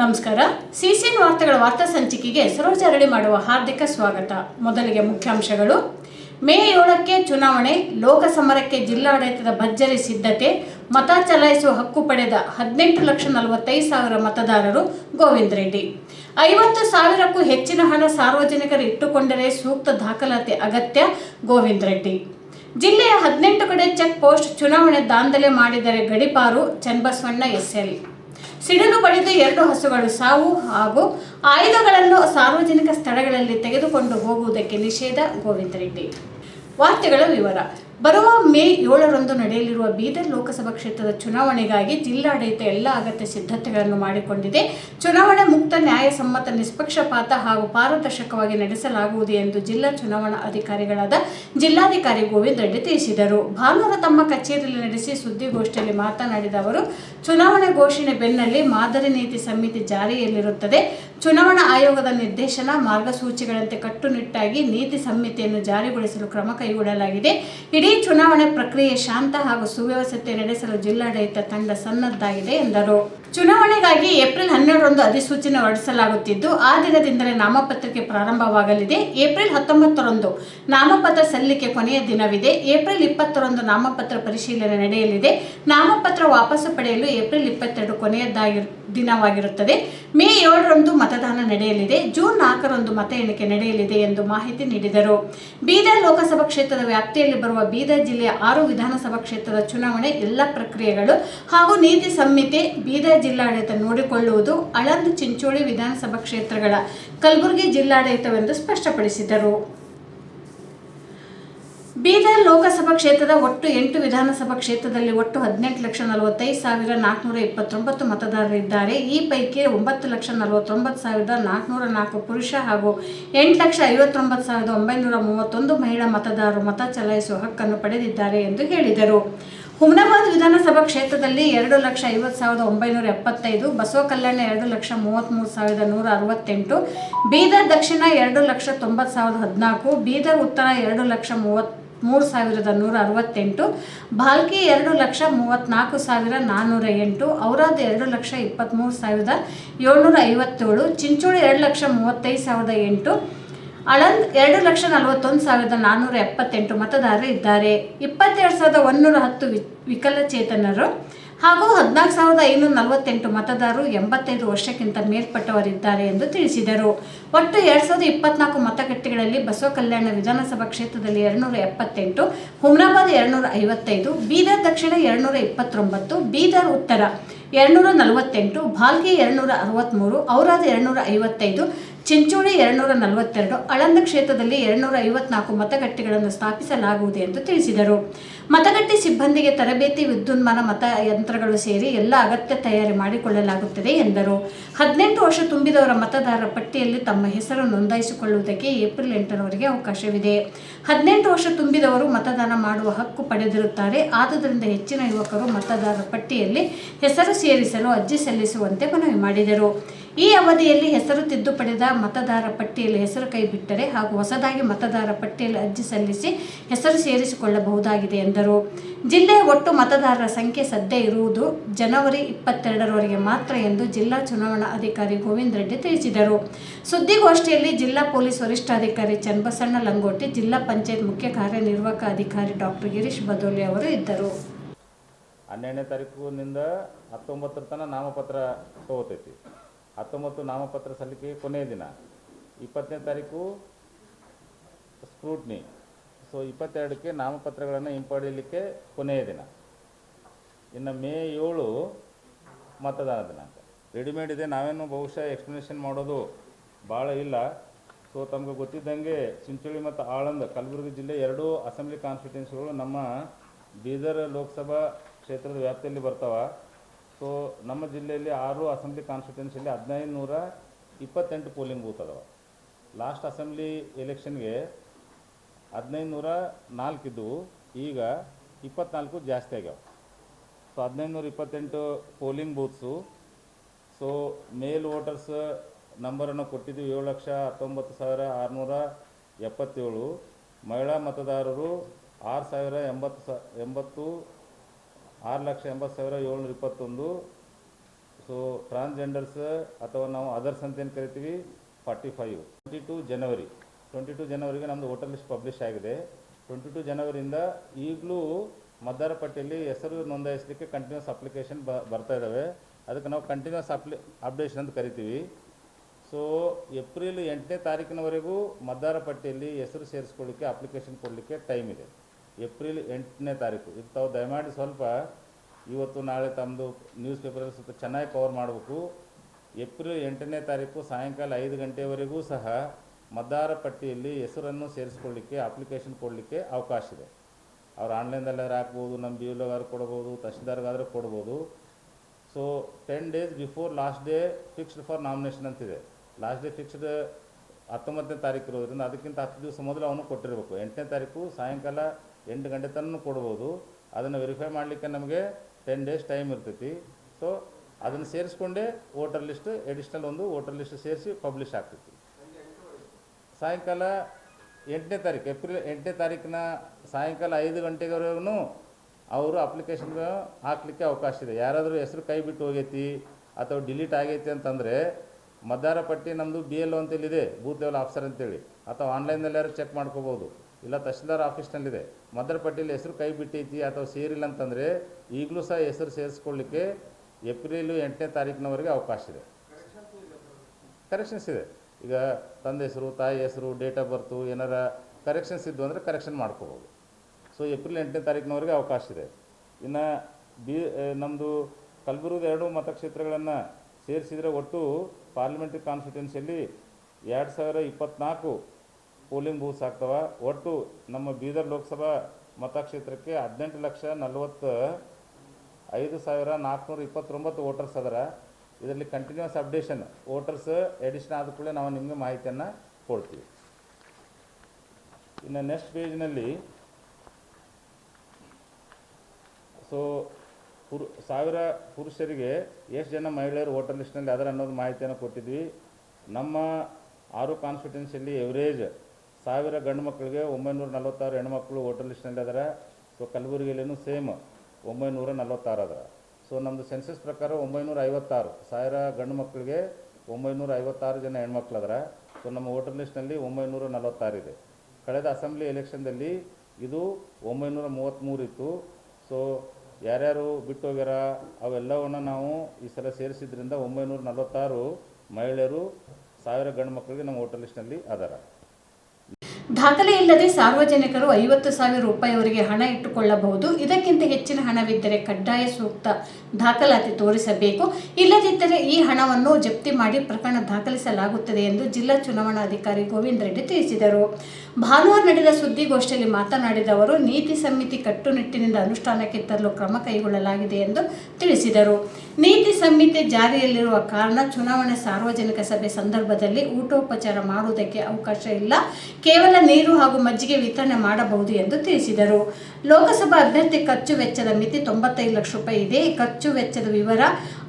ನಮಸ್ಕಾರ. ಸಿಸಿಎನ್ ವಾರ್ತೆಗಳ ವಾರ್ತಾ ಸಂಚಿಕೆಗೆ ಸರೋಜ ಅರಳಿ ಮಾಡುವ ಹಾರ್ದಿಕ ಸ್ವಾಗತ. ಮೊದಲಿಗೆ ಮುಖ್ಯಾಂಶಗಳು. ಮೇ ಏಳಕ್ಕೆ ಚುನಾವಣೆ, ಲೋಕಸಮರಕ್ಕೆ ಜಿಲ್ಲಾಡಳಿತದ ಭರ್ಜರಿ ಸಿದ್ಧತೆ, ಮತ ಚಲಾಯಿಸುವ ಹಕ್ಕು ಪಡೆದ ಹದಿನೆಂಟು ಲಕ್ಷ ನಲವತ್ತೈದು ಸಾವಿರ ಮತದಾರರು ಗೋವಿಂದ ರೆಡ್ಡಿ. ಐವತ್ತು ಸಾವಿರಕ್ಕೂ ಹೆಚ್ಚಿನ ಹಣ ಸಾರ್ವಜನಿಕರು ಇಟ್ಟುಕೊಂಡರೆ ಸೂಕ್ತ ದಾಖಲಾತಿ ಅಗತ್ಯ, ಗೋವಿಂದ ರೆಡ್ಡಿ. ಜಿಲ್ಲೆಯ ಹದಿನೆಂಟು ಕಡೆ ಚೆಕ್ ಪೋಸ್ಟ್ ಚುನಾವಣೆ ದಾಂಧಲೆ ಮಾಡಿದರೆ ಗಡಿಪಾರು, ಚನ್ನಬಸವಣ್ಣ, ಎಸ್ಎಲ್. ಸಿಡಿಲು ಬಡಿದು ಎರಡು ಹಸುಗಳು ಸಾವು ಹಾಗೂ ಆಯುಧಗಳನ್ನು ಸಾರ್ವಜನಿಕ ಸ್ಥಳಗಳಲ್ಲಿ ತೆಗೆದುಕೊಂಡು ಹೋಗುವುದಕ್ಕೆ ನಿಷೇಧ ಗೋವಿಂದ ರೆಡ್ಡಿ. ವಾರ್ತೆಗಳ ವಿವರ. ಬರುವ ಮೇ ಏಳರಂದು ನಡೆಯಲಿರುವ ಬೀದರ್ ಲೋಕಸಭಾ ಕ್ಷೇತ್ರದ ಚುನಾವಣೆಗಾಗಿ ಜಿಲ್ಲಾಡಳಿತ ಎಲ್ಲ ಅಗತ್ಯ ಸಿದ್ಧತೆಗಳನ್ನು ಮಾಡಿಕೊಂಡಿದೆ. ಚುನಾವಣೆ ಮುಕ್ತ, ನ್ಯಾಯಸಮ್ಮತ, ನಿಷ್ಪಕ್ಷಪಾತ ಹಾಗೂ ಪಾರದರ್ಶಕವಾಗಿ ನಡೆಸಲಾಗುವುದು ಎಂದು ಜಿಲ್ಲಾ ಚುನಾವಣಾ ಅಧಿಕಾರಿಗಳಾದ ಜಿಲ್ಲಾಧಿಕಾರಿ ಗೋವಿಂದ ರೆಡ್ಡಿ ತಿಳಿಸಿದರು. ಭಾನುವಾರ ತಮ್ಮ ಕಚೇರಿಯಲ್ಲಿ ನಡೆಸಿ ಸುದ್ದಿಗೋಷ್ಠಿಯಲ್ಲಿ ಮಾತನಾಡಿದ ಅವರು, ಚುನಾವಣೆ ಘೋಷಣೆ ಬೆನ್ನಲ್ಲೇ ಮಾದರಿ ನೀತಿ ಸಮಿತಿ ಜಾರಿಯಲ್ಲಿರುತ್ತದೆ. ಚುನಾವಣಾ ಆಯೋಗದ ನಿರ್ದೇಶನ, ಮಾರ್ಗಸೂಚಿಗಳಂತೆ ಕಟ್ಟುನಿಟ್ಟಾಗಿ ನೀತಿ ಸಂಹಿತೆಯನ್ನು ಜಾರಿಗೊಳಿಸಲು ಕ್ರಮ ಕೈಗೊಳ್ಳಲಾಗಿದೆ. ಇಡೀ ಚುನಾವಣೆ ಪ್ರಕ್ರಿಯೆ ಶಾಂತ ಹಾಗೂ ಸುವ್ಯವಸ್ಥೆ ನಡೆಸಲು ಜಿಲ್ಲಾಡಳಿತ ತಂಡ ಸನ್ನದ್ದಾಗಿದೆ ಎಂದರು. ಚುನಾವಣೆಗಾಗಿ ಏಪ್ರಿಲ್ ಹನ್ನೆರಡರಂದು ಅಧಿಸೂಚನೆ ಹೊರಡಿಸಲಾಗುತ್ತಿದ್ದು, ಆ ದಿನದಿಂದಲೇ ನಾಮಪತ್ರಕ್ಕೆ ಪ್ರಾರಂಭವಾಗಲಿದೆ. ಏಪ್ರಿಲ್ ಹತ್ತೊಂಬತ್ತರಂದು ನಾಮಪತ್ರ ಸಲ್ಲಿಕೆ ಕೊನೆಯ ದಿನವಿದೆ. ಏಪ್ರಿಲ್ ಇಪ್ಪತ್ತರಂದು ನಾಮಪತ್ರ ಪರಿಶೀಲನೆ ನಡೆಯಲಿದೆ. ನಾಮಪತ್ರ ವಾಪಸ್ ಪಡೆಯಲು ಏಪ್ರಿಲ್ ಇಪ್ಪತ್ತೆರಡು ಕೊನೆಯದಾಗಿ ದಿನವಾಗಿರುತ್ತದೆ. ಮೇ ಏಳರಂದು ಮತದಾನ ನಡೆಯಲಿದೆ. ಜೂನ್ ನಾಲ್ಕರಂದು ಮತ ಎಣಿಕೆ ನಡೆಯಲಿದೆ ಎಂದು ಮಾಹಿತಿ ನೀಡಿದರು. ಬೀದರ್ ಲೋಕಸಭಾ ಕ್ಷೇತ್ರದ ವ್ಯಾಪ್ತಿಯಲ್ಲಿ ಬರುವ ಬೀದರ್ ಜಿಲ್ಲೆಯ ಆರು ವಿಧಾನಸಭಾ ಕ್ಷೇತ್ರದ ಚುನಾವಣೆ ಎಲ್ಲ ಪ್ರಕ್ರಿಯೆಗಳು ಹಾಗೂ ನೀತಿ ಸಂಹಿತೆ ಬೀದರ್ ಜಿಲ್ಲಾಡಳಿತ ನೋಡಿಕೊಳ್ಳುವುದು ಅಳಂದು ಚಿಂಚೋಳಿ ವಿಧಾನಸಭಾ ಕ್ಷೇತ್ರಗಳ ಕಲಬುರಗಿ ಜಿಲ್ಲಾಡಳಿತವೆಂದು ಸ್ಪಷ್ಟಪಡಿಸಿದರು. ಲೋಕಸಭಾ ಕ್ಷೇತ್ರದ ಒಟ್ಟು ಎಂಟು ವಿಧಾನಸಭಾ ಕ್ಷೇತ್ರದಲ್ಲಿ ಒಟ್ಟು ಹದಿನೆಂಟು ಲಕ್ಷ ನಲವತ್ತೈದು ಸಾವಿರ ನಾಲ್ಕುನೂರ ಇಪ್ಪತ್ತೊಂಬತ್ತು ಮತದಾರರಿದ್ದಾರೆ. ಈ ಪೈಕಿ ಒಂಬತ್ತು ಲಕ್ಷ ನಲವತ್ತೊಂಬತ್ತು ಸಾವಿರದ ನಾಲ್ಕುನೂರ ನಾಲ್ಕು ಪುರುಷ ಹಾಗೂ ಎಂಟು ಲಕ್ಷ ಐವತ್ತೊಂಬತ್ತು ಸಾವಿರದ ಒಂಬೈನೂರ ಮೂವತ್ತೊಂದು ಮಹಿಳಾ ಮತದಾರರು ಮತ ಚಲಾಯಿಸುವ ಹಕ್ಕನ್ನು ಪಡೆದಿದ್ದಾರೆ ಎಂದು ಹೇಳಿದರು. ಹುಮನಾಬಾದ್ ವಿಧಾನಸಭಾ ಕ್ಷೇತ್ರದಲ್ಲಿ ಎರಡು ಲಕ್ಷ ಐವತ್ತು ಸಾವಿರದ ಒಂಬೈನೂರ ಎಪ್ಪತ್ತೈದು ಬಸವ ಕಲ್ಯಾಣ ಎರಡು ಲಕ್ಷ ಮೂವತ್ತ್ಮೂರು ಸಾವಿರದ ನೂರ ಅರವತ್ತೆಂಟು, ಬೀದರ್ ದಕ್ಷಿಣ ಎರಡು ಲಕ್ಷ ತೊಂಬತ್ತು ಸಾವಿರದ ಹದಿನಾಲ್ಕು, ಬೀದರ್ ಉತ್ತರ ಎರಡು ಲಕ್ಷ ಮೂವತ್ತ್ ಮೂರು ಸಾವಿರದ ನೂರ ಅರವತ್ತೆಂಟು, ಬಾಲ್ಕಿ ಎರಡು ಲಕ್ಷ ಮೂವತ್ತ್ನಾಲ್ಕು ಸಾವಿರ ನಾನ್ನೂರ ಎಂಟು, ಔರಾದ್ ಎರಡು ಲಕ್ಷ ಇಪ್ಪತ್ತ್ಮೂರು ಸಾವಿರದ ಏಳ್ನೂರ ಐವತ್ತೇಳು, ಚಿಂಚೋಳಿ ಎರಡು ಲಕ್ಷ ಮೂವತ್ತೈದು ಸಾವಿರದ ಎಂಟು, ಅಳಂದ್ ಎರಡು ಲಕ್ಷ ನಲವತ್ತೊಂದು ಸಾವಿರದ ನಾನ್ನೂರ ಎಪ್ಪತ್ತೆಂಟು ಮತದಾರರು ಇದ್ದಾರೆ ಇಪ್ಪತ್ತೆರಡು ಸಾವಿರದ ಒಂದುನೂರ ಹತ್ತು ವಿಕಲಚೇತನರು ಹಾಗೂ ಹದಿನಾಲ್ಕು ಸಾವಿರದ ಐನೂರ ನಲವತ್ತೆಂಟು ಮತದಾರರು ಎಂಬತ್ತೈದು ವರ್ಷಕ್ಕಿಂತ ಮೇಲ್ಪಟ್ಟವರಿದ್ದಾರೆ ಎಂದು ತಿಳಿಸಿದರು. ಒಟ್ಟು ಎರಡು ಸಾವಿರದ ಇಪ್ಪತ್ನಾಲ್ಕು ಮತಗಟ್ಟೆಗಳಲ್ಲಿ ಬಸವ ಕಲ್ಯಾಣ ವಿಧಾನಸಭಾ ಕ್ಷೇತ್ರದಲ್ಲಿ ಎರಡುನೂರ ಎಪ್ಪತ್ತೆಂಟು, ಹುಮ್ರಾಬಾದ್ ಎರಡುನೂರ ಐವತ್ತೈದು, ಬೀದರ್ ದಕ್ಷಿಣ ಎರಡುನೂರ ಇಪ್ಪತ್ತೊಂಬತ್ತು, ಬೀದರ್ ಉತ್ತರ ಎರಡುನೂರ ನಲವತ್ತೆಂಟು ಭಾಲ್ಗೆ ಎರಡುನೂರ ಅರವತ್ತ್ಮೂರು ಔರಾದ್ ಎರಡುನೂರ ಐವತ್ತೈದು, ಚಿಂಚೋಳಿ ಎರಡುನೂರ ನಲವತ್ತೆರಡು, ಅಳಂದ ಕ್ಷೇತ್ರದಲ್ಲಿ ಎರಡುನೂರ ಐವತ್ನಾಲ್ಕು ಮತಗಟ್ಟೆಗಳನ್ನು ಸ್ಥಾಪಿಸಲಾಗುವುದು ಎಂದು ತಿಳಿಸಿದರು. ಮತಗಟ್ಟೆ ಸಿಬ್ಬಂದಿಗೆ ತರಬೇತಿ, ವಿದ್ಯುನ್ಮಾನ, ಮತ ಯಂತ್ರಗಳು ಸೇರಿ ಎಲ್ಲ ಅಗತ್ಯ ತಯಾರಿ ಮಾಡಿಕೊಳ್ಳಲಾಗುತ್ತದೆ ಎಂದರು. ಹದಿನೆಂಟು ವರ್ಷ ತುಂಬಿದವರ ಮತದಾರರ ಪಟ್ಟಿಯಲ್ಲಿ ತಮ್ಮ ಹೆಸರು ನೋಂದಾಯಿಸಿಕೊಳ್ಳುವುದಕ್ಕೆ ಏಪ್ರಿಲ್ ಎಂಟರವರೆಗೆ ಅವಕಾಶವಿದೆ. ಹದಿನೆಂಟು ವರ್ಷ ತುಂಬಿದವರು ಮತದಾನ ಮಾಡುವ ಹಕ್ಕು ಪಡೆದಿರುತ್ತಾರೆ. ಆದುದರಿಂದ ಹೆಚ್ಚಿನ ಯುವಕರು ಮತದಾರರ ಪಟ್ಟಿಯಲ್ಲಿ ಹೆಸರು ಸೇರಿಸಲು ಅರ್ಜಿ ಸಲ್ಲಿಸುವಂತೆ ಮನವಿ ಮಾಡಿದರು. ಈ ಅವಧಿಯಲ್ಲಿ ಹೆಸರು ತಿದ್ದುಪಡಿದ ಮತದಾರ ಪಟ್ಟಿಯಲ್ಲಿ ಹೆಸರು ಕೈಬಿಟ್ಟರೆ ಹಾಗೂ ಹೊಸದಾಗಿ ಮತದಾರ ಪಟ್ಟಿಯಲ್ಲಿ ಅರ್ಜಿ ಸಲ್ಲಿಸಿ ಹೆಸರು ಸೇರಿಸಿಕೊಳ್ಳಬಹುದಾಗಿದೆ ಎಂದರು. ಜಿಲ್ಲೆಯ ಒಟ್ಟು ಮತದಾರರ ಸಂಖ್ಯೆ ಸದ್ಯ ಇರುವುದು ಜನವರಿ ಇಪ್ಪತ್ತೆರಡರವರೆಗೆ ಮಾತ್ರ ಎಂದು ಜಿಲ್ಲಾ ಚುನಾವಣಾ ಅಧಿಕಾರಿ ಗೋವಿಂದ ರೆಡ್ಡಿ ತಿಳಿಸಿದರು. ಸುದ್ದಿಗೋಷ್ಠಿಯಲ್ಲಿ ಜಿಲ್ಲಾ ಪೊಲೀಸ್ ವರಿಷ್ಠಾಧಿಕಾರಿ ಚನ್ನಬಸಣ್ಣ ಲಂಗೋಟಿ, ಜಿಲ್ಲಾ ಪಂಚಾಯತ್ ಮುಖ್ಯ ಕಾರ್ಯನಿರ್ವಾಹಕ ಅಧಿಕಾರಿ ಡಾಕ್ಟರ್ ಗಿರೀಶ್ ಬದೋಲಿ ಅವರು ಇದ್ದರು. ಹನ್ನೆರಡನೇ ತಾರೀಕಿನಿಂದ ಹತ್ತೊಂಬತ್ತರ ತನಕ ನಾಮಪತ್ರ ತಗೋತೈತಿ. ಹತ್ತೊಂಬತ್ತು ನಾಮಪತ್ರ ಸಲ್ಲಿಕೆ ಕೊನೆಯ ದಿನ. ಇಪ್ಪತ್ತನೇ ತಾರೀಕು ಸ್ಕ್ರೂಟ್ನಿ ಸೊ ಇಪ್ಪತ್ತೆರಡಕ್ಕೆ ನಾಮಪತ್ರಗಳನ್ನು ಹಿಂಪಡೆಯಲಿಕ್ಕೆ ಕೊನೆಯ ದಿನ. ಇನ್ನು ಮೇ ಏಳು ಮತದಾನ ದಿನಾಂಕ. ರೆಡಿಮೇಡ್ ಇದೆ, ನಾವೇನು ಬಹುಶಃ ಎಕ್ಸ್ಪ್ಲನೇಷನ್ ಮಾಡೋದು ಭಾಳ ಇಲ್ಲ. ಸೊ ತಮಗೆ ಗೊತ್ತಿದ್ದಂಗೆ ಚಿಂಚೋಳಿ ಮತ್ತು ಆಳಂದ, ಕಲಬುರಗಿ ಜಿಲ್ಲೆ ಎರಡೂ ಅಸೆಂಬ್ಲಿ ಕಾನ್ಸ್ಟಿಟ್ಯೂನ್ಸಿಗಳು ನಮ್ಮ ಬೀದರ್ ಲೋಕಸಭಾ ಕ್ಷೇತ್ರದ ವ್ಯಾಪ್ತಿಯಲ್ಲಿ ಬರ್ತಾವ. ಸೊ ನಮ್ಮ ಜಿಲ್ಲೆಯಲ್ಲಿ ಆರು ಅಸೆಂಬ್ಲಿ ಕಾನ್ಸ್ಟಿಟ್ಯೂನ್ಸಿಯಲ್ಲಿ ಹದಿನೈದು ನೂರ ಇಪ್ಪತ್ತೆಂಟು ಪೋಲಿಂಗ್ ಬೂತ್ ಅದಾವ. ಲಾಸ್ಟ್ ಅಸೆಂಬ್ಲಿ ಎಲೆಕ್ಷನ್ಗೆ ಹದಿನೈದು ನೂರ ನಾಲ್ಕಿದ್ದವು ಈಗ ಇಪ್ಪತ್ನಾಲ್ಕು ಜಾಸ್ತಿ ಆಗ್ಯಾವ. ಸೊ ಹದಿನೈದು ನೂರ ಇಪ್ಪತ್ತೆಂಟು polling booths so male voters ನಂಬರನ್ನು ಕೊಟ್ಟಿದ್ದು ಏಳು ಲಕ್ಷ ಹತ್ತೊಂಬತ್ತು ಸಾವಿರ ಆರುನೂರ ಎಪ್ಪತ್ತೇಳು. ಮಹಿಳಾ ಮತದಾರರು ಆರು ಸಾವಿರ ಎಂಬತ್ತು ಸ, ಎಂಬತ್ತು ಆರು ಲಕ್ಷ ಎಂಬತ್ತು ಸಾವಿರ ಏಳ್ನೂರ ಇಪ್ಪತ್ತೊಂದು. ಸೊ ಟ್ರಾನ್ಸ್ಜೆಂಡರ್ಸ್ ಅಥವಾ ನಾವು ಅದರ್ಸ್ ಅಂತ ಏನು ಕರಿತೀವಿ? Forty five twenty two January twenty two ಜನವರಿಗೆ ನಮ್ಮದು ವೋಟರ್ ಲಿಸ್ಟ್ ಪಬ್ಲಿಷ್ ಆಗಿದೆ. ಟ್ವೆಂಟಿ ಟು ಜನವರಿಂದ ಈಗಲೂ ಮತದಾರ ಪಟ್ಟಿಯಲ್ಲಿ ಹೆಸರು ನೋಂದಾಯಿಸಲಿಕ್ಕೆ ಕಂಟಿನ್ಯೂಸ್ ಅಪ್ಲಿಕೇಶನ್ ಬ, ಬರ್ತಾ ಇದ್ದಾವೆ ಅದಕ್ಕೆ ನಾವು ಕಂಟಿನ್ಯೂಸ್ ಅಪ್ಲಿ ಅಪ್ಡೇಷನ್ ಅಂತ ಕರಿತೀವಿ. ಸೊ ಏಪ್ರಿಲ್ ಎಂಟನೇ ತಾರೀಕಿನವರೆಗೂ ಮತದಾರ ಪಟ್ಟಿಯಲ್ಲಿ ಹೆಸರು ಸೇರಿಸ್ಕೊಳ್ಳಿಕ್ಕೆ ಅಪ್ಲಿಕೇಶನ್ ಕೊಡಲಿಕ್ಕೆ ಟೈಮ್ ಇದೆ. ಏಪ್ರಿಲ್ ಎಂಟನೇ ತಾರೀಕು. ಇದು ತಾವು ದಯಮಾಡಿ ಸ್ವಲ್ಪ ಇವತ್ತು ನಾಳೆ ತಮ್ಮದು ನ್ಯೂಸ್ ಪೇಪರಲ್ಲಿ ಸ್ವಲ್ಪ ಚೆನ್ನಾಗಿ ಕವರ್ ಮಾಡಬೇಕು. ಏಪ್ರಿಲ್ ಎಂಟನೇ ತಾರೀಕು ಸಾಯಂಕಾಲ ಐದು ಗಂಟೆವರೆಗೂ ಸಹ ಮತದಾರ ಪಟ್ಟಿಯಲ್ಲಿ ಹೆಸರನ್ನು ಸೇರಿಸ್ಕೊಳ್ಳಿಕ್ಕೆ ಅಪ್ಲಿಕೇಶನ್ ಕೊಡಲಿಕ್ಕೆ ಅವಕಾಶ ಇದೆ. ಅವ್ರು ಆನ್ಲೈನ್ದಲ್ಲಾದ್ರೆ ಹಾಕ್ಬೋದು, ನಮ್ಮ ಬಿ ಎಲ್ ಕೊಡ್ಬೋದು, ತಹಶೀಲ್ದಾರ್ಗಾದ್ರೆ ಕೊಡ್ಬೋದು. So ten days before last day fixed for nomination ಅಂತಿದೆ. ಲಾಸ್ಟ್ ಡೇ ಫಿಕ್ಸ್ಡ್ ಹತ್ತೊಂಬತ್ತನೇ ತಾರೀಕು ಇರೋದ್ರಿಂದ ಅದಕ್ಕಿಂತ ಹತ್ತು ದಿವಸ ಮೊದಲು ಅವನು ಕೊಟ್ಟಿರಬೇಕು. ಎಂಟನೇ ತಾರೀಕು ಸಾಯಂಕಾಲ ಎಂಟು ಗಂಟೆ ತನಕ ಕೊಡ್ಬೋದು. ಅದನ್ನು ವೆರಿಫೈ ಮಾಡಲಿಕ್ಕೆ ನಮಗೆ ಟೆನ್ ಡೇಸ್ ಟೈಮ್ ಇರ್ತೈತಿ. ಸೊ ಅದನ್ನು ಸೇರಿಸ್ಕೊಂಡೇ ವೋಟರ್ ಲಿಸ್ಟ್ ಎಡಿಷ್ನಲ್ ಒಂದು ವೋಟರ್ ಲಿಸ್ಟ್ ಸೇರಿಸಿ ಪಬ್ಲಿಷ್ ಆಗ್ತೈತಿ. ಸಾಯಂಕಾಲ ಎಂಟನೇ ತಾರೀಕು ಏಪ್ರಿಲ್ ಎಂಟನೇ ತಾರೀಕಿನ ಸಾಯಂಕಾಲ ಐದು ಗಂಟೆವರೆಗೂ ಅವರು ಅಪ್ಲಿಕೇಶನ್ ಹಾಕಲಿಕ್ಕೆ ಅವಕಾಶ ಇದೆ. ಯಾರಾದರೂ ಹೆಸರು ಕೈ ಬಿಟ್ಟು ಹೋಗೈತಿ ಅಥವಾ ಡಿಲೀಟ್ ಆಗೈತಿ ಅಂತಂದರೆ ಮದ್ದಾರ ಪಟ್ಟಿ ನಮ್ಮದು ಬಿ ಎಲ್ ಅಂತೇಳಿದೆ ಬೂತ್ ಲೆವೆಲ್ ಆಫೀಸರ್ ಅಂತೇಳಿ. ಅಥವಾ ಆನ್ಲೈನಲ್ಲಿ ಯಾರು ಚೆಕ್ ಮಾಡ್ಕೋಬೋದು. ಇಲ್ಲ, ತಹಶೀಲ್ದಾರ್ ಆಫೀಸ್ನಲ್ಲಿದೆ ಮದ್ರ ಪಟ್ಟಿಯಲ್ಲಿ ಹೆಸರು ಕೈ ಬಿಟ್ಟೈತಿ ಅಥವಾ ಸೇರಿಲ್ಲ ಅಂತಂದರೆ ಈಗಲೂ ಸಹ ಹೆಸರು ಸೇರಿಸ್ಕೊಳ್ಳಿಕ್ಕೆ ಏಪ್ರಿಲು ಎಂಟನೇ ತಾರೀಕಿನವರೆಗೆ ಅವಕಾಶ ಇದೆ. ಕರೆಕ್ಷನ್ಸ್ ಇದೆ. ಈಗ ತಂದೆ ಹೆಸರು, ತಾಯಿ ಹೆಸರು ಡೇಟ್ ಆಫ್ ಬರ್ತು ಏನಾರ ಕರೆಕ್ಷನ್ಸ್ ಇದ್ದು ಅಂದರೆ ಕರೆಕ್ಷನ್ ಮಾಡ್ಕೋಬೋದು. ಸೊ ಏಪ್ರಿಲ್ ಎಂಟನೇ ತಾರೀಕಿನವರೆಗೆ ಅವಕಾಶ ಇದೆ. ಇನ್ನು ಬಿ ನಮ್ಮದು ಕಲಬುರಗಿ ಎರಡು ಮತಕ್ಷೇತ್ರಗಳನ್ನು ಸೇರಿಸಿದರೆ ಒಟ್ಟು ಪಾರ್ಲಿಮೆಂಟ್ರಿ ಕಾನ್ಸ್ಟಿಟ್ಯೂನ್ಸಿಯಲ್ಲಿ ಎರಡು ಸಾವಿರ ಇಪ್ಪತ್ತ್ನಾಲ್ಕು ಪೋಲಿಂಗ್ ಬೂತ್ಸ್ ಆಗ್ತಾವ. ಒಟ್ಟು ನಮ್ಮ ಬೀದರ್ ಲೋಕಸಭಾ ಮತಕ್ಷೇತ್ರಕ್ಕೆ ಹದಿನೆಂಟು ಲಕ್ಷ ನಲವತ್ತು ಐದು ಸಾವಿರ ನಾಲ್ಕುನೂರ ಇಪ್ಪತ್ತೊಂಬತ್ತು ವೋಟರ್ಸ್ ಅದರ. ಇದರಲ್ಲಿ ಕಂಟಿನ್ಯೂಸ್ ಅಪ್ಡೇಷನ್ ವೋಟರ್ಸ್ ಎಡಿಷನ್ ಆದ ಕೂಡಲೇ ನಾವು ನಿಮಗೆ ಮಾಹಿತಿಯನ್ನು ಕೊಡ್ತೀವಿ. ಇನ್ನು ನೆಕ್ಸ್ಟ್ ಪೇಜ್ನಲ್ಲಿ ಸೊ ಪುರು, ಸಾವಿರ ಪುರುಷರಿಗೆ ಎಷ್ಟು ಜನ ಮಹಿಳೆಯರು ವೋಟರ್ ಲಿಸ್ಟ್ನಲ್ಲಿ ಅದರ ಅನ್ನೋದು ಮಾಹಿತಿಯನ್ನು ಕೊಟ್ಟಿದ್ವಿ. ನಮ್ಮ ಆರು ಕಾನ್ಸ್ಟಿಟ್ಯೂನ್ಸಿಯಲ್ಲಿ ಎವರೇಜ್ ಸಾವಿರ ಗಂಡು ಮಕ್ಕಳಿಗೆ ಒಂಬೈನೂರ ನಲವತ್ತಾರು ಹೆಣ್ಮಕ್ಳು ವೋಟರ್ ಲಿಸ್ಟ್ನಲ್ಲಿ ಅದರ ಸೊ ಕಲಬುರಗಿಯಲ್ಲೂ ಸೇಮ್ ಒಂಬೈನೂರ ನಲವತ್ತಾರು ಅದರ. ಸೊ ನಮ್ಮದು ಸೆನ್ಸಸ್ ಪ್ರಕಾರ ಒಂಬೈನೂರ ಐವತ್ತಾರು. ಸಾವಿರ ಗಂಡು ಮಕ್ಕಳಿಗೆ ಒಂಬೈನೂರ ಐವತ್ತಾರು ಜನ ಹೆಣ್ಮಕ್ಳು ಅದರ ಸೊ ನಮ್ಮ ವೋಟರ್ ಲಿಸ್ಟ್ನಲ್ಲಿ ಒಂಬೈನೂರ ನಲವತ್ತಾರು ಇದೆ. ಕಳೆದ ಅಸೆಂಬ್ಲಿ ಎಲೆಕ್ಷನ್ದಲ್ಲಿ ಇದು ಒಂಬೈನೂರ ಮೂವತ್ತ್ಮೂರು ಇತ್ತು. ಸೊ ಯಾರ್ಯಾರು ಬಿಟ್ಟು ಹೋಗ್ಯಾರ, ಅವೆಲ್ಲವನ್ನು ನಾವು ಈ ಸಲ ಸೇರಿಸಿದ್ರಿಂದ ಒಂಬೈನೂರ ನಲವತ್ತಾರು ಮಹಿಳೆಯರು ಸಾವಿರ ಗಂಡು ಮಕ್ಕಳಿಗೆ ನಮ್ಮ ವೋಟರ್ ಲಿಸ್ಟ್ನಲ್ಲಿ ಅದಾರ. ದಾಖಲೆ ಇಲ್ಲದೆ ಸಾರ್ವಜನಿಕರು ಐವತ್ತು ಸಾವಿರ ರೂಪಾಯಿವರೆಗೆ ಹಣ ಇಟ್ಟುಕೊಳ್ಳಬಹುದು. ಇದಕ್ಕಿಂತ ಹೆಚ್ಚಿನ ಹಣವಿದ್ದರೆ ಕಡ್ಡಾಯ ಸೂಕ್ತ ದಾಖಲಾತಿ ತೋರಿಸಬೇಕು. ಇಲ್ಲದಿದ್ದರೆ ಈ ಹಣವನ್ನು ಜಪ್ತಿ ಮಾಡಿ ಪ್ರಕರಣ ದಾಖಲಿಸಲಾಗುತ್ತದೆ ಎಂದು ಜಿಲ್ಲಾ ಚುನಾವಣಾಧಿಕಾರಿ ಗೋವಿಂದ ರೆಡ್ಡಿ ತಿಳಿಸಿದರು. ಭಾನುವಾರ ನಡೆದ ಸುದ್ದಿಗೋಷ್ಠಿಯಲ್ಲಿ ಮಾತನಾಡಿದ ಅವರು, ನೀತಿ ಸಮಿತಿ ಕಟ್ಟುನಿಟ್ಟಿನಿಂದ ಅನುಷ್ಠಾನಕ್ಕೆ ತರಲು ಕ್ರಮ ಕೈಗೊಳ್ಳಲಾಗಿದೆ ಎಂದು ತಿಳಿಸಿದರು. ನೀತಿ ಸಂಹಿತೆ ಜಾರಿಯಲ್ಲಿರುವ ಕಾರಣ ಚುನಾವಣೆ ಸಾರ್ವಜನಿಕ ಸಭೆ ಸಂದರ್ಭದಲ್ಲಿ ಊಟೋಪಚಾರ ಮಾಡುವುದಕ್ಕೆ ಅವಕಾಶ ಇಲ್ಲ. ಕೇವಲ ನೀರು ಹಾಗೂ ಮಜ್ಜಿಗೆ ವಿತರಣೆ ಮಾಡಬಹುದು ಎಂದು ತಿಳಿಸಿದರು. ಲೋಕಸಭಾ ಅಭ್ಯರ್ಥಿ ಖರ್ಚು ವೆಚ್ಚದ ಮಿತಿ ತೊಂಬತ್ತೈದು ಲಕ್ಷ ರೂಪಾಯಿ ಇದೆ. ಖರ್ಚು ವೆಚ್ಚದ ವಿವರ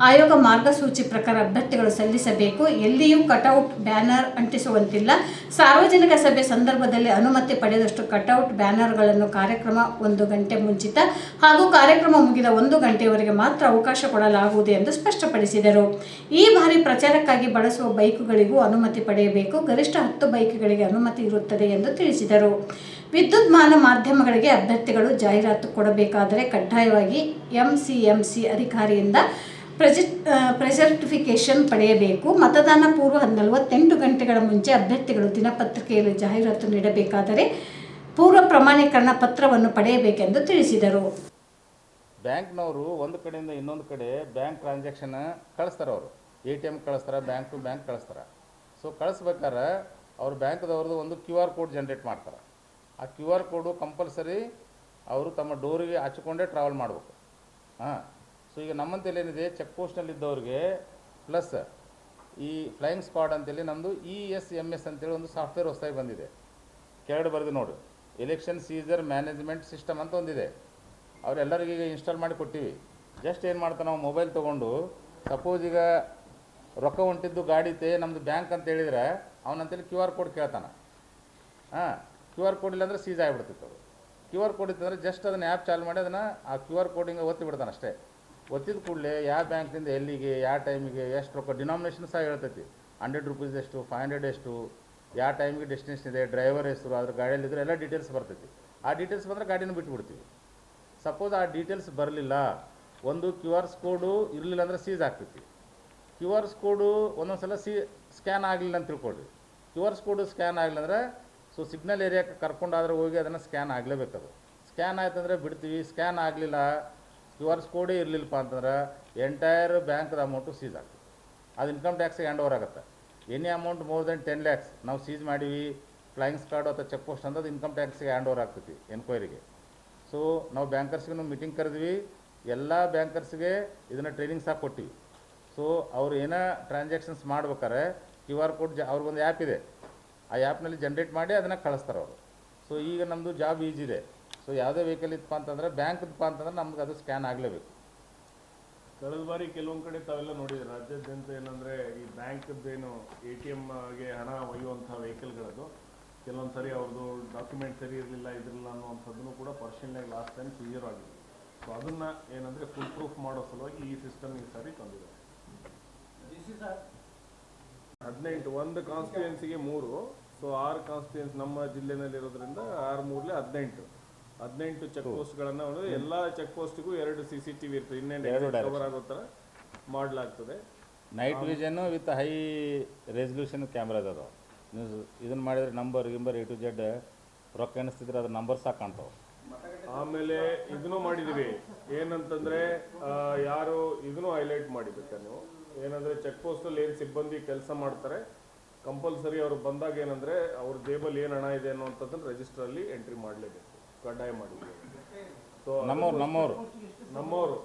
ಆಯೋಗ ಮಾರ್ಗಸೂಚಿ ಪ್ರಕಾರ ಅಭ್ಯರ್ಥಿಗಳು ಸಲ್ಲಿಸಬೇಕು. ಎಲ್ಲಿಯೂ ಕಟೌಟ್ ಬ್ಯಾನರ್ ಅಂಟಿಸುವಂತಿಲ್ಲ. ಸಾರ್ವಜನಿಕ ಸಭೆ ಸಂದರ್ಭದಲ್ಲಿ ಅನುಮತಿ ಪಡೆದಷ್ಟು ಕಟೌಟ್ ಬ್ಯಾನರ್ಗಳನ್ನು ಕಾರ್ಯಕ್ರಮ ಒಂದು ಗಂಟೆ ಮುಂಚಿತ ಹಾಗೂ ಕಾರ್ಯಕ್ರಮ ಮುಗಿದ ಒಂದು ಗಂಟೆಯವರೆಗೆ ಮಾತ್ರ ಅವಕಾಶ ಕೊಡಲಾಗುವುದು ಎಂದು ಸ್ಪಷ್ಟಪಡಿಸಿದರು. ಈ ಬಾರಿ ಪ್ರಚಾರಕ್ಕಾಗಿ ಬಳಸುವ ಬೈಕುಗಳಿಗೂ ಅನುಮತಿ ಪಡೆಯಬೇಕು. ಗರಿಷ್ಠ ಹತ್ತು ಬೈಕ್ಗಳಿಗೆ ಅನುಮತಿ ಇರುತ್ತದೆ ಎಂದು ತಿಳಿಸಿದರು. ವಿದ್ಯುನ್ಮಾನ ಮಾಧ್ಯಮಗಳಿಗೆ ಅಭ್ಯರ್ಥಿಗಳು ಜಾಹೀರಾತು ಕೊಡಬೇಕಾದರೆ ಕಡ್ಡಾಯವಾಗಿ ಎಂಸಿಎಂಸಿ ಅಧಿಕಾರಿಯಿಂದ ಪ್ರೆಜಿ ಪಡೆಯಬೇಕು. ಮತದಾನ ಪೂರ್ವ ನಲವತ್ತೆಂಟು ಗಂಟೆಗಳ ಮುಂಚೆ ಅಭ್ಯರ್ಥಿಗಳು ದಿನಪತ್ರಿಕೆಯಲ್ಲಿ ಜಾಹೀರಾತು ನೀಡಬೇಕಾದರೆ ಪೂರ್ವ ಪ್ರಮಾಣೀಕರಣ ಪತ್ರವನ್ನು ಪಡೆಯಬೇಕೆಂದು ತಿಳಿಸಿದರು. ಬ್ಯಾಂಕ್ನವರು ಒಂದು ಕಡೆಯಿಂದ ಇನ್ನೊಂದು ಕಡೆ ಬ್ಯಾಂಕ್ ಟ್ರಾನ್ಸಾಕ್ಷನ್ ಕಳಿಸ್ತಾರೆ ಅವರು ಎ ಟಿ ಎಂ ಕಳಿಸ್ತಾರೆ, ಬ್ಯಾಂಕ್ ಟು ಬ್ಯಾಂಕ್ ಕಳಿಸ್ತಾರೆ. ಸೊ, ಕಳಿಸ್ಬೇಕಾದ್ರೆ ಅವ್ರು ಬ್ಯಾಂಕ್ದವ್ರದ್ದು ಒಂದು ಕ್ಯೂ ಆರ್ ಕೋಡ್ ಜನ್ರೇಟ್ ಮಾಡ್ತಾರೆ. ಆ ಕ್ಯೂ ಆರ್ ಕೋಡು ಕಂಪಲ್ಸರಿ ಅವರು ತಮ್ಮ ಡೋರಿಗೆ ಹಚ್ಕೊಂಡೇ ಟ್ರಾವೆಲ್ ಮಾಡಬೇಕು. ಹಾಂ ಸೊ ಈಗ ನಮ್ಮಂತೇಳಿ ಏನಿದೆ ಚೆಕ್ ಪೋಸ್ಟ್ನಲ್ಲಿ ಇದ್ದವ್ರಿಗೆ ಪ್ಲಸ್ ಈ ಫ್ಲೈಯಿಂಗ್ ಸ್ಕ್ವಾಡ್ ಅಂತೇಳಿ ನಮ್ಮದು ಇ ಎಸ್ ಎಂ ಎಸ್ ಅಂತೇಳಿ ಒಂದು ಸಾಫ್ಟ್ವೇರ್ ಹೊಸದಾಗಿ ಬಂದಿದೆ. ಕೆಳಗಡೆ ಬರೆದು ನೋಡು. ಎಲೆಕ್ಷನ್ ಸೀಸರ್ ಮ್ಯಾನೇಜ್ಮೆಂಟ್ ಸಿಸ್ಟಮ್ ಅಂತ ಒಂದಿದೆ. ಅವರೆಲ್ಲರಿಗೂ ಈಗ ಇನ್ಸ್ಟಾಲ್ ಮಾಡಿ ಕೊಟ್ಟಿವಿ. ಜಸ್ಟ್ ಏನು ಮಾಡ್ತಾರೆ, ನಾವು ಮೊಬೈಲ್ ತೊಗೊಂಡು ಸಪೋಸ್ ಈಗ ರೊಕ್ಕ ಹೊಂಟಿದ್ದು ಗಾಡಿ ಐತೆ ನಮ್ಮದು ಬ್ಯಾಂಕ್ ಅಂತ ಹೇಳಿದ್ರೆ ಅವನಂತೇಳಿ ಕ್ಯೂ ಆರ್ ಕೋಡ್ ಕೇಳ್ತಾನೆ. ಹಾಂ, ಕ್ಯೂ ಆರ್ ಕೋಡ್ ಇಲ್ಲಾಂದ್ರೆ ಸೀಸ್ ಆಗಿಬಿಡ್ತಿತ್ತು ಅದು. ಕ್ಯೂ ಆರ್ ಕೋಡ್ ಇತ್ತಂದ್ರೆ ಜಸ್ಟ್ ಅದನ್ನು ಆ್ಯಪ್ ಚಾಲು ಮಾಡಿ ಅದನ್ನು ಆ ಕ್ಯೂ ಆರ್ ಕೋಡಿಂಗ್ ಒತ್ತಿ ಬಿಡ್ತಾನೆ ಅಷ್ಟೇ. ಒತ್ತಿದ ಕೂಡಲೇ ಯಾವ ಬ್ಯಾಂಕಿಂದ ಎಲ್ಲಿಗೆ, ಯಾವ ಟೈಮಿಗೆ, ಎಷ್ಟು ರೊಕ್ಕ ಡಿನಾಮಿನೇಷನ್ ಸಹ ಹೇಳ್ತೈತಿ. ಹಂಡ್ರೆಡ್ ರುಪೀಸ್ ಎಷ್ಟು, ಫೈವ್ ಹಂಡ್ರೆಡ್ ಎಷ್ಟು, ಯಾವ ಟೈಮಿಗೆ ಡೆಸ್ಟಿನೇಷನ್ ಇದೆ ಡ್ರೈವರ್ ಹೆಸರು, ಅದ್ರ ಗಾಡಿಯಲ್ಲಿದ್ರೆ ಎಲ್ಲ ಡೀಟೇಲ್ಸ್ ಬರ್ತೈತಿ. ಆ ಡೀಟೇಲ್ಸ್ ಬಂದರೆ ಗಾಡಿನ ಬಿಟ್ಬಿಡ್ತೀವಿ. ಸಪೋಸ್ ಆ ಡೀಟೇಲ್ಸ್ ಬರಲಿಲ್ಲ, ಒಂದು ಕ್ಯೂ ಆರ್ ಕೋಡು ಇರಲಿಲ್ಲ ಅಂದರೆ ಸೀಸ್ ಆಗ್ತೈತಿ. ಕ್ಯೂ ಆರ್ ಕೋಡು ಒಂದೊಂದು ಸಲ ಸಿ, ಸ್ಕ್ಯಾನ್ ಆಗಲಿಲ್ಲ ಅಂತ ತಿಳ್ಕೊಳ್ರಿ. ಕ್ಯೂ ಆರ್ ಕೋಡು ಸ್ಕ್ಯಾನ್ ಆಗಲಿಲ್ಲ ಅಂದರೆ, ಸೊ ಸಿಗ್ನಲ್ ಏರಿಯಾಕ್ಕೆ ಕರ್ಕೊಂಡಾದ್ರೆ ಹೋಗಿ ಅದನ್ನು ಸ್ಕ್ಯಾನ್ ಆಗಲೇಬೇಕದು ಸ್ಕ್ಯಾನ್ ಆಯ್ತಂದ್ರೆ ಬಿಡ್ತೀವಿ, ಸ್ಕ್ಯಾನ್ ಆಗಲಿಲ್ಲ, ಕ್ಯೂ ಆರ್ ಕೋಡೇ ಇರಲಿಲ್ಲಪ್ಪ ಅಂತಂದ್ರೆ ಎಂಟೈರ್ ಬ್ಯಾಂಕ್ದ ಅಮೌಂಟು ಸೀಸ್ ಆಗ್ತದೆ. ಅದು ಇನ್ಕಮ್ ಟ್ಯಾಕ್ಸಿಗೆ ಹ್ಯಾಂಡ್ ಓವರ್ ಆಗುತ್ತೆ. Any amount more than ten lakhs ನಾವು ಸೀಸ್ ಮಾಡೀವಿ, ಫ್ಲೈಯಿಂಗ್ ಕಾರ್ಡ್ ಅಥವಾ ಚೆಕ್ ಪೋಸ್ಟ್ ಅಂತ ಇನ್ಕಮ್ ಟ್ಯಾಕ್ಸಿಗೆ ಹ್ಯಾಂಡ್ ಓವರ್ ಆಗ್ತೈತಿ ಎನ್ಕ್ವೈರಿಗೆ. ಸೊ ನಾವು ಬ್ಯಾಂಕರ್ಸ್ಗೂ ಮೀಟಿಂಗ್ ಕರೆದ್ವಿ, ಎಲ್ಲ ಬ್ಯಾಂಕರ್ಸ್ಗೆ ಇದನ್ನು ಟ್ರೈನಿಂಗ್ ಸಹ ಕೊಟ್ಟಿವಿ. ಸೊ ಅವ್ರು ಏನೋ ಟ್ರಾನ್ಸಾಕ್ಷನ್ಸ್ ಮಾಡ್ಬೇಕಾರೆ ಕ್ಯೂ ಆರ್ ಕೋಡ್ ಜ ಅವ್ರಿಗೊಂದು ಆ್ಯಪ್ ಇದೆ. ಆ ಆ್ಯಪ್ನಲ್ಲಿ ಜನ್ರೇಟ್ ಮಾಡಿ ಅದನ್ನು ಕಳಿಸ್ತಾರೆ ಅವರು. ಸೊ ಈಗ ನಮ್ಮದು ಜಾಬ್ ಈಜಿ ಇದೆ. ಸೊ ಯಾವುದೇ ವೆಹಿಕಲ್ ಇತ್ತಪ್ಪ ಅಂತಂದರೆ ಬ್ಯಾಂಕ್ದಪ್ಪ ಅಂತಂದ್ರೆ ನಮ್ಗೆ ಅದು ಸ್ಕ್ಯಾನ್ ಆಗಲೇಬೇಕು. ಕಳೆದ ಬಾರಿ ಕೆಲವೊಂದು ಕಡೆ ತಾವೆಲ್ಲ ನೋಡಿದ್ರೆ, ರಾಜ್ಯಾದ್ಯಂತ ಏನಂದರೆ ಈ ಬ್ಯಾಂಕ್ದೇನು ಎ ಟಿ ಎಮ್ಗೆ ಹಣ ಒಯ್ಯುವಂಥ ವೆಹಿಕಲ್ಗಳದ್ದು ಕೆಲವೊಂದು ಸರಿ ಅವ್ರದ್ದು ಡಾಕ್ಯುಮೆಂಟ್ ಸರಿ ಇರಲಿಲ್ಲ, ಇದ್ರಲ್ಲ ಅನ್ನೋವಂಥದ್ದು ಕೂಡ ಪರ್ಷನ್ಯಾಗ ಲಾಸ್ಟ್ ಟೈಮ್ ಕ್ಲಿಯರ್ ಆಗಿದೆ. ಸೊ ಅದನ್ನ ಏನಂದ್ರೆ ಫುಲ್ ಪ್ರೂಫ್ ಮಾಡೋ ಸಲುವಾಗಿ ಈ ಸಿಸ್ಟಮ್ ಈ ಸಾರಿ ತಂದಿದ್ದಾರೆ ಹದಿನೆಂಟು ಒಂದು ಕಾನ್ಸ್ಟಿಟ್ಯೂನ್ಸಿಗೆ ಮೂರು ಸೊ ಆರು ಕಾನ್ಸ್ಟಿಟ್ಯೂನ್ಸ್ ನಮ್ಮ ಜಿಲ್ಲೆನಲ್ಲಿ ಇರೋದ್ರಿಂದ ಆರು ಮೂರ್ಲೆ ಹದಿನೆಂಟು. ಹದಿನೆಂಟು ಚೆಕ್ ಪೋಸ್ಟ್ಗಳನ್ನ ಗಳನ್ನ ಎಲ್ಲಾ ಚೆಕ್ ಪೋಸ್ಟ್ಗೂ ಎರಡು ಸಿ ಸಿ ಟಿವಿ ಇರ್ತದೆ. ಇನ್ನೆಂಟು ಇನ್ನೇನು ಕವರ್ ಆಗೋ ಥರ ಮಾಡಲಾಗ್ತದೆ night vision with high resolution camera ಅದಾವ ನೀವು ಇದನ್ನು ಮಾಡಿದ್ರೆ ನಂಬರ್ ಗಿಂಬರ್ ಎ ಟು ಜೆಡ್ ರೊಕ್ಕ ಎಣಿಸ್ತಿದ್ರೆ ಅದ್ರ ನಂಬರ್ ಸಾಕು ಕಾಣ್ತಾವೆ. ಆಮೇಲೆ ಇದನ್ನೂ ಮಾಡಿದೀವಿ. ಏನಂತಂದ್ರೆ ಯಾರು ಇದನ್ನು ಹೈಲೈಟ್ ಮಾಡಿಬೇಕಾ ನೀವು? ಏನಂದ್ರೆ ಚೆಕ್ ಪೋಸ್ಟಲ್ಲಿ ಏನ್ ಸಿಬ್ಬಂದಿ ಕೆಲಸ ಮಾಡ್ತಾರೆ ಕಂಪಲ್ಸರಿ ಅವರು ಬಂದಾಗ ಏನಂದ್ರೆ ಅವ್ರ ಜೇಬಲ್ಲಿ ಏನು ಹಣ ಇದೆ ಅನ್ನೋಂಥದ್ದನ್ನು ರಿಜಿಸ್ಟ್ರಲ್ಲಿ ಎಂಟ್ರಿ ಮಾಡಲೇಬೇಕು ಕಡ್ಡಾಯ ಮಾಡಿದ್ವಿ ಸೊ ನಮ್ಮವ್ರು ನಮ್ಮವರು. ನಮ್ಮವರು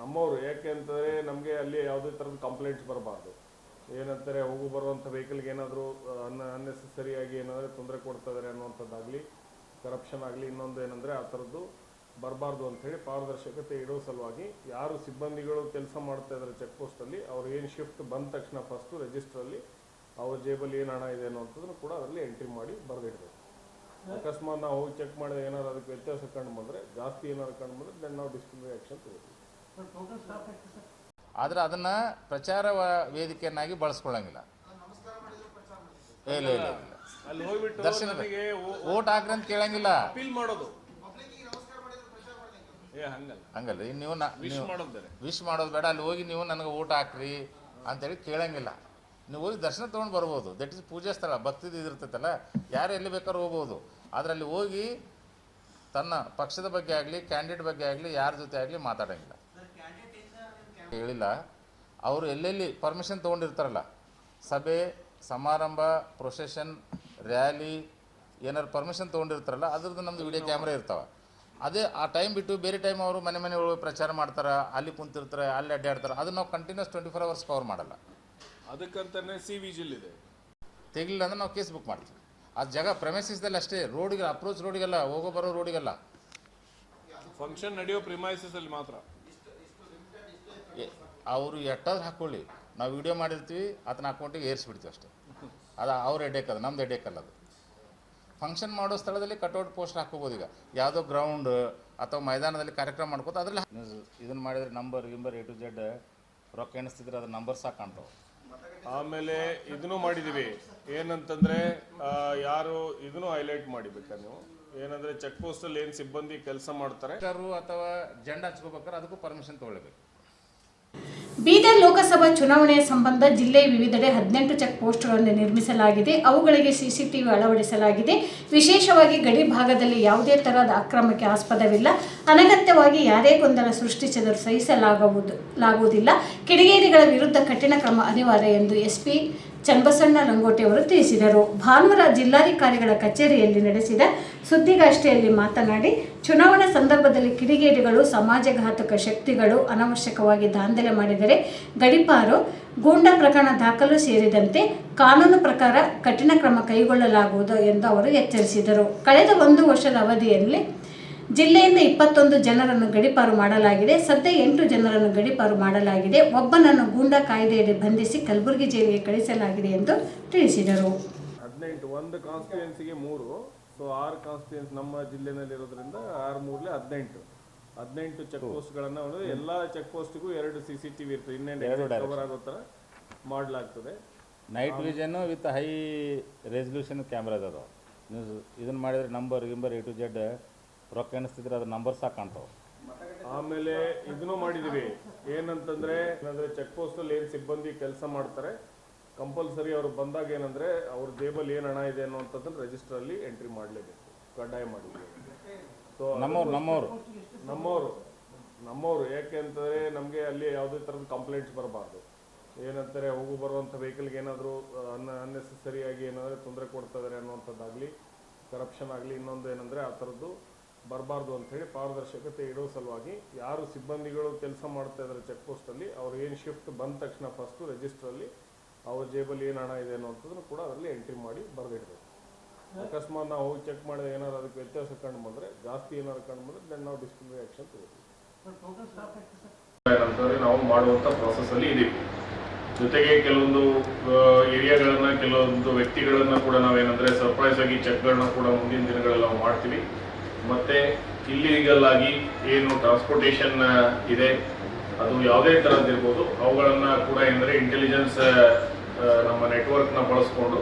ನಮ್ಮವರು ಯಾಕೆ ಅಂತಂದ್ರೆ ನಮಗೆ ಅಲ್ಲಿ ಯಾವುದೇ ಥರದ ಕಂಪ್ಲೇಂಟ್ಸ್ ಬರಬಾರ್ದು. ಏನಂತಾರೆ ಹೋಗು ಬರುವಂಥ ವೆಹಿಕಲ್ಗೆ ಏನಾದರೂ ಅನ್ನ ಅನ್ನೆಸೆಸರಿಯಾಗಿ ಏನಾದರೂ ತೊಂದರೆ ಕೊಡ್ತಾ ಇದ್ದಾರೆ ಅನ್ನೋವಂಥದ್ದಾಗಲಿ ಕರಪ್ಷನ್ ಆಗಲಿ ಇನ್ನೊಂದು ಏನಂದರೆ ಆ ಥರದ್ದು ಬರಬಾರ್ದು ಅಂಥೇಳಿ ಪಾರದರ್ಶಕತೆ ಇಡೋ ಸಲುವಾಗಿ ಯಾರು ಸಿಬ್ಬಂದಿಗಳು ಕೆಲಸ ಮಾಡ್ತಾ ಇದ್ದಾರೆ ಚೆಕ್ ಪೋಸ್ಟಲ್ಲಿ ಅವ್ರು ಏನು ಶಿಫ್ಟ್ ಬಂದ ತಕ್ಷಣ ಫಸ್ಟು ರಿಜಿಸ್ಟ್ರಲ್ಲಿ ಅವ್ರ ಜೇಬಲ್ಲಿ ಏನು ಹಣ ಇದೆ ಅನ್ನೋಂಥದ್ದನ್ನು ಕೂಡ ಅದರಲ್ಲಿ ಎಂಟ್ರಿ ಮಾಡಿ ಬರೆದಿಡಬೇಕು. ಅಕಸ್ಮಾತ್ ನಾವು ಹೋಗಿ ಚೆಕ್ ಮಾಡಿದ ಏನಾದ್ರು ಅದಕ್ಕೆ ವ್ಯತ್ಯಾಸ ಕಂಡು ಬಂದರೆ ಜಾಸ್ತಿ ಏನಾದ್ರು ಕಂಡು ಬಂದರೆ ದೆನ್ ನಾವು ಡಿಸ್ಪ್ಲಿನರಿ ಆ್ಯಕ್ಷನ್ ತಗೋತೀವಿ. ಆದರೆ ಅದನ್ನು ಪ್ರಚಾರ ವೇದಿಕೆಯನ್ನಾಗಿ ಬಳಸ್ಕೊಳ್ಳಂಗಿಲ್ಲ. ಇಲ್ಲ ಇಲ್ಲ ಇಲ್ಲ. ಅಲ್ಲಿ ಹೋಗ್ಬಿಟ್ಟು ದರ್ಶನ ನನಗೆ ಓಟ್ ಹಾಕ್ರಿ ಅಂತ ಕೇಳಂಗಿಲ್ಲ. ಅಪೀಲ್ ಮಾಡೋದು. ಹಂಗಲ್ಲ. ನೀವು ವಿಶ್ ಮಾಡೋದು ವಿಶ್ ಮಾಡೋದು ಬೇಡ. ಅಲ್ಲಿ ಹೋಗಿ ನೀವು ನನಗೆ ಊಟ ಹಾಕ್ರಿ ಅಂತೇಳಿ ಕೇಳಂಗಿಲ್ಲ. ನೀವು ಹೋಗಿ ದರ್ಶನ ತೊಗೊಂಡು ಬರ್ಬೋದು. ದಟ್ ಇಸ್ ಪೂಜೆ ಸ್ಥಳ. ಭಕ್ತಿದು ಇದಿರ್ತೈತಲ್ಲ ಯಾರು ಎಲ್ಲಿ ಬೇಕಾದ್ರೂ ಹೋಗ್ಬೋದು. ಅದರಲ್ಲಿ ಹೋಗಿ ತನ್ನ ಪಕ್ಷದ ಬಗ್ಗೆ ಆಗಲಿ ಕ್ಯಾಂಡಿಡೇಟ್ ಬಗ್ಗೆ ಆಗಲಿ ಯಾರ ಜೊತೆ ಆಗಲಿ ಮಾತಾಡಂಗಿಲ್ಲ. ಹೇಳಿಲ್ಲ ಅವರು ಎಲ್ಲೆಲ್ಲಿ ಪರ್ಮಿಷನ್ ತೊಗೊಂಡಿರ್ತಾರಲ್ಲ ಸಭೆ ಸಮಾರಂಭ ಪ್ರೊಸೆಷನ್ ರ್ಯಾಲಿ ಏನಾರು ಪರ್ಮಿಷನ್ ತೊಗೊಂಡಿರ್ತಾರಲ್ಲ ಅದ್ರದ್ದು ನಮ್ಮದು ವಿಡಿಯೋ ಕ್ಯಾಮ್ರಾ ಇರ್ತಾವೆ. ಅದೇ ಆ ಟೈಮ್ ಬಿಟ್ಟು ಬೇರೆ ಟೈಮ್ ಅವರು ಮನೆ ಮನೆ ಒಳಗೆ ಪ್ರಚಾರ ಮಾಡ್ತಾರೆ ಅಲ್ಲಿ ಕುಂತಿರ್ತಾರೆ ಅಲ್ಲಿ ಅಡ್ಡಾಡ್ತಾರೆ ಅದನ್ನ ನಾವು continuous twenty four hours cover ಮಾಡಲ್ಲ. ಅದಕ್ಕಂತಾನೆ ಸಿ ವಿಜಿಲ್ ಇದೆ. ತೆಗಿಲಿಲ್ಲ ಅಂದ್ರೆ ನಾವು ಕೇಸ್ ಬುಕ್ ಮಾಡ್ತೀವಿ. ಆ ಜಾಗ ಪ್ರಮೆಸಿಸ್ದಲ್ಲಿ ಅಷ್ಟೇ ರೋಡ್ಗೆ ಅಪ್ರೋಚ್ ರೋಡಿಗೆಲ್ಲ ಹೋಗೋ ಬರೋ ರೋಡಿಗೆಲ್ಲ. ಫಂಕ್ಷನ್ ನಡೆಯೋ ಪ್ರಿಮೈಸಿಸಲ್ಲಿ ಅಲ್ಲಿ ಮಾತ್ರ. ಅವರು ಎಟ್ಟಾದ್ರು ಹಾಕ್ಕೊಳ್ಳಿ ನಾವು ವಿಡಿಯೋ ಮಾಡಿರ್ತೀವಿ ಅದನ್ನ ಅಕೌಂಟಿಗೆ ಏರಿಸ್ಬಿಡ್ತೀವಿ ಅಷ್ಟೇ. ಅದು ಅವ್ರ ಹೆಡ್ಡೇಕ್ ಅದು ನಮ್ದು ಅಲ್ಲ ಅದು. ಫಂಕ್ಷನ್ ಮಾಡೋ ಸ್ಥಳದಲ್ಲಿ ಕಟೌಟ್ ಪೋಸ್ಟ್ ಹಾಕೋಬೋದು ಈಗ. ಯಾವುದೋ ಗ್ರೌಂಡ್ ಅಥವಾ ಮೈದಾನದಲ್ಲಿ ಕಾರ್ಯಕ್ರಮ ಮಾಡ್ಕೋತ ಅದರಲ್ಲಿ ಇದನ್ನು ಮಾಡಿದರೆ ನಂಬರ್ ಗಿಂಬರ್ ಎ ಟು ಜೆಡ್ ರೊಕ್ಕ ಎಣಿಸ್ತಿದ್ರೆ ಅದ್ರ ನಂಬರ್ ಕಾಣ್ತಾವೆ. ಆಮೇಲೆ ಇದನ್ನು ಮಾಡಿದ್ದೀವಿ ಏನಂತಂದರೆ ಯಾರು ಇದನ್ನು ಹೈಲೈಟ್ ಮಾಡಿಬೇಕಾ ನೀವು? ಏನಂದರೆ ಚೆಕ್ ಪೋಸ್ಟಲ್ಲಿ ಏನು ಏನ್ ಸಿಬ್ಬಂದಿ ಕೆಲಸ ಮಾಡ್ತಾರೆ? ಅಥವಾ ಜೆಂಡ ಹಚ್ಕೋಬೇಕಾದ್ರೆ ಅದಕ್ಕೂ ಪರ್ಮಿಷನ್ ತೊಗೊಳ್ಬೇಕು. ಬೀದರ್ ಲೋಕಸಭಾ ಚುನಾವಣೆಯ ಸಂಬಂಧ ಜಿಲ್ಲೆ ವಿವಿಧೆಡೆ ಹದಿನೆಂಟು ಚೆಕ್ ಪೋಸ್ಟ್ಗಳನ್ನು ನಿರ್ಮಿಸಲಾಗಿದೆ. ಅವುಗಳಿಗೆ ಸಿಸಿಟಿವಿ ಅಳವಡಿಸಲಾಗಿದೆ. ವಿಶೇಷವಾಗಿ ಗಡಿ ಭಾಗದಲ್ಲಿ ಯಾವುದೇ ತರಹದ ಅಕ್ರಮಕ್ಕೆ ಆಸ್ಪದವಿಲ್ಲ. ಅನಗತ್ಯವಾಗಿ ಯಾರೇ ಗೊಂದಲ ಸೃಷ್ಟಿಸಿದರೂ ಸಹಿಸಲಾಗುವುದು, ಲಾಗುವುದಿಲ್ಲ. ಕಿಡಿಗೇರಿಗಳ ವಿರುದ್ಧ ಕಠಿಣ ಕ್ರಮ ಅನಿವಾರ್ಯ ಎಂದು ಎಸ್ಪಿ ಚನ್ನಬಸಣ್ಣ ಲಂಗೋಟಿ ಅವರು ತಿಳಿಸಿದರು. ಭಾನುವಾರ ಜಿಲ್ಲಾಧಿಕಾರಿಗಳ ಕಚೇರಿಯಲ್ಲಿ ನಡೆಸಿದ ಸುದ್ದಿಗೋಷ್ಠಿಯಲ್ಲಿ ಮಾತನಾಡಿ, ಚುನಾವಣಾ ಸಂದರ್ಭದಲ್ಲಿ ಕಿಡಿಗೇಡಿಗಳು, ಸಮಾಜಘಾತಕ ಶಕ್ತಿಗಳು ಅನವಶ್ಯಕವಾಗಿ ದಾಂಧಲೆ ಮಾಡಿದರೆ ಗಡಿಪಾರು ಗೂಂಡಾ ಪ್ರಕರಣ ದಾಖಲು ಸೇರಿದಂತೆ ಕಾನೂನು ಪ್ರಕಾರ ಕಠಿಣ ಕ್ರಮ ಕೈಗೊಳ್ಳಲಾಗುವುದು ಎಂದು ಅವರು ಎಚ್ಚರಿಸಿದರು. ಕಳೆದ ಒಂದು ವರ್ಷದ ಅವಧಿಯಲ್ಲಿ ಜಿಲ್ಲೆಯಿಂದ ಇಪ್ಪತ್ತೊಂದು ಜನರನ್ನು ಗಡಿಪಾರು ಮಾಡಲಾಗಿದೆ. ಸದ್ಯ ಎಂಟು ಜನರನ್ನು ಗಡಿಪಾರು ಮಾಡಲಾಗಿದೆ. ಒಬ್ಬನನ್ನು ಗೂಂಡಾ ಕಾಯ್ದೆಯಲ್ಲಿ ಬಂಧಿಸಿ ಕಲಬುರಗಿ ಜೈಲಿಗೆ ಕಳಿಸಲಾಗಿದೆ ಎಂದು ತಿಳಿಸಿದರು. ಹದಿನೆಂಟು ಒಂದು ಕಾನ್ಸ್ಟಿಟ್ಯೂನ್ಸಿಗೆ ಮೂರು ಸೊ ಆರು ಕಾನ್ಸ್ಟಿಟ್ಯೂನ್ಸ್ ನಮ್ಮ ಜಿಲ್ಲೆನಲ್ಲಿ ಇರೋದ್ರಿಂದ ಆರು ಮೂರ್ಲೆ ಹದಿನೆಂಟು. ಹದಿನೆಂಟು ಚೆಕ್ ಪೋಸ್ಟ್ಗಳನ್ನು ಅವರು ಎಲ್ಲ ಚೆಕ್ ಪೋಸ್ಟ್ಗೂ ಎರಡು ಸಿ ಸಿ ಟಿ ವಿ ಇರ್ತದೆ. direct. ಕವರ್ ಆಗೋ ಥರ ಮಾಡಲಾಗ್ತದೆ. Night vision with high resolution cameras ಅದು ನೀವು ಇದನ್ನು ಮಾಡಿದರೆ ನಂಬರ್ ಗಿಂಬರ್ ಎ ಟು ಜೆಡ್ ರೊಕ್ಕ ಎಣಿಸ್ತಿದ್ರೆ ಅದ್ರ ನಂಬರ್ ಸಾಕು ಕಾಣ್ತಾವೆ. ಆಮೇಲೆ ಇದನ್ನು ಮಾಡಿದೀವಿ. ಏನಂತಂದ್ರೆ ಏನಂದ್ರೆ ಚೆಕ್ ಪೋಸ್ಟ್ ಅಲ್ಲಿ ಏನ್ ಸಿಬ್ಬಂದಿ ಕೆಲಸ ಮಾಡ್ತಾರೆ ಕಂಪಲ್ಸರಿ ಅವ್ರು ಬಂದಾಗ ಏನಂದ್ರೆ ಅವ್ರ ಜೇಬಲ್ಲಿ ಏನ್ ಹಣ ಇದೆ ಅನ್ನುವಂಥದ್ದನ್ನ ರಿಜಿಸ್ಟರ್ ಅಲ್ಲಿ ಎಂಟ್ರಿ ಮಾಡಲೇಬೇಕು ಕಡ್ಡಾಯ ಮಾಡಿದ್ವಿ ಸೊ ನಮ್ಮವ್ರು ನಮ್ಮವ್ರು. ನಮ್ಮವರು ನಮ್ಮವರು. ಯಾಕೆ ಅಂತಂದ್ರೆ ನಮಗೆ ಅಲ್ಲಿ ಯಾವುದೇ ಥರದ ಕಂಪ್ಲೇಂಟ್ಸ್ ಬರಬಾರ್ದು. ಏನಂತಾರೆ ಹೋಗು ಬರುವಂಥ ವೆಹಿಕಲ್ಗೆ ಏನಾದರೂ ಅನ್ನ ಅನ್ನೆಸೆಸರಿಯಾಗಿ ಏನಾದರೂ ತೊಂದರೆ ಕೊಡ್ತಾ ಇದಾರೆ ಅನ್ನುವಂಥದ್ದಾಗಲಿ ಕರಪ್ಷನ್ ಆಗಲಿ ಇನ್ನೊಂದು ಏನಂದರೆ ಆ ಥರದ್ದು ಬರಬಾರ್ದು ಅಂಥೇಳಿ ಪಾರದರ್ಶಕತೆ ಇಡೋ ಸಲುವಾಗಿ ಯಾರು ಸಿಬ್ಬಂದಿಗಳು ಕೆಲಸ ಮಾಡ್ತಾ ಇದ್ದಾರೆ ಚೆಕ್ ಪೋಸ್ಟಲ್ಲಿ ಅವ್ರು ಏನು ಶಿಫ್ಟ್ ಬಂದ ತಕ್ಷಣ ಫಸ್ಟು ರಿಜಿಸ್ಟ್ರಲ್ಲಿ ಅವ್ರ ಜೇಬಲ್ಲಿ ಏನು ಹಣ ಇದೆ ಅನ್ನೋಂಥದ್ದನ್ನು ಕೂಡ ಅದರಲ್ಲಿ ಎಂಟ್ರಿ ಮಾಡಿ ಬರೆದಿಡಬೇಕು. ಅಕಸ್ಮಾತ್ ನಾವು ಹೋಗಿ ಚೆಕ್ ಮಾಡಿದ ಏನಾದ್ರು ಅದಕ್ಕೆ ವ್ಯತ್ಯಾಸ ಕಂಡು ಬಂದರೆ, ಜಾಸ್ತಿ ಏನಾದ್ರು ಕಂಡು ಬಂದರೆ ದೆನ್ ನಾವು ಡಿಸ್ಪ್ಲಿನರಿ ಆ್ಯಕ್ಷನ್ ತಗೋತೀವಿ. ನಾವು ಮಾಡುವಂಥ ಪ್ರಾಸೆಸ್ಸಲ್ಲಿ ಇದ್ದೀವಿ ಜೊತೆಗೆ ಕೆಲವೊಂದು ಏರಿಯಾಗಳನ್ನು ಕೆಲವೊಂದು ವ್ಯಕ್ತಿಗಳನ್ನು ಕೂಡ ನಾವೇನಂದರೆ ಸರ್ಪ್ರೈಸ್ ಆಗಿ ಚೆಕ್ಗಳನ್ನ ಕೂಡ ಮುಂದಿನ ದಿನಗಳಲ್ಲಿ ನಾವು ಮಾಡ್ತೀವಿ. ಮತ್ತೆ ಇಲ್ಲಿಗಲ್ ಆಗಿ ಏನು ಟ್ರಾನ್ಸ್ಪೋರ್ಟೇಷನ್ ಇದೆ. ಅದು ಯಾವುದೇ ಥರದ್ದಿರ್ಬೋದು ಅವುಗಳನ್ನ ಕೂಡ ಏನಂದ್ರೆ ಇಂಟೆಲಿಜೆನ್ಸ್ ನಮ್ಮ ನೆಟ್ವರ್ಕ್ನ ಬಳಸ್ಕೊಂಡು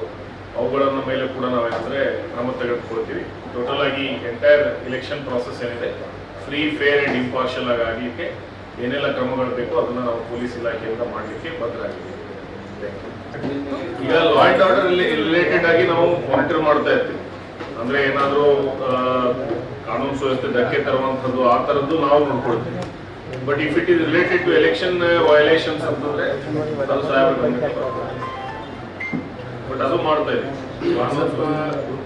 ಅವುಗಳನ್ನ ಮೇಲೆ ಕೂಡ ನಾವೇನಂದ್ರೆ ಕ್ರಮ ತೆಗೆದುಕೊಳ್ತೀವಿ. ಟೋಟಲ್ ಆಗಿ ಎಂಟೈರ್ ಇಲೆಕ್ಷನ್ ಪ್ರಾಸೆಸ್ ಏನಿದೆ ಫ್ರೀ ಫೇರ್ ಅಂಡ್ ಇಂಪಾರ್ಷಲ್ ಆಗಿ ಆಗಲಿಕ್ಕೆ ಏನೆಲ್ಲ ಕ್ರಮಗಳು ಬೇಕೋ ಅದನ್ನ ನಾವು ಪೊಲೀಸ್ ಇಲಾಖೆಯಿಂದ ಮಾಡಲಿಕ್ಕೆ ಬದ್ಧರಾಗಿದ್ದೀವಿ. ಈಗ ಲಾ ಆರ್ಡರ್ ರಿಲೇಟೆಡ್ ಆಗಿ ನಾವು ಮಾನಿಟರ್ ಮಾಡ್ತಾ ಇರ್ತೀವಿ. ಅಂದ್ರೆ ಏನಾದರೂ ಕಾನೂನು ಸುವ್ಯವಸ್ಥೆ ಧಕ್ಕೆ ತರುವಂಥದ್ದು ಆ ಥರದ್ದು ನಾವು ನೋಡ್ಕೊಳ್ತೀವಿ. But if it is related to election violations ಅಂತಂದ್ರೆ ಅದು ಗಮನಕ್ಕೆ ಬಟ್ ಅದು ಮಾಡ್ತಾ ಇದ್ದೀವಿ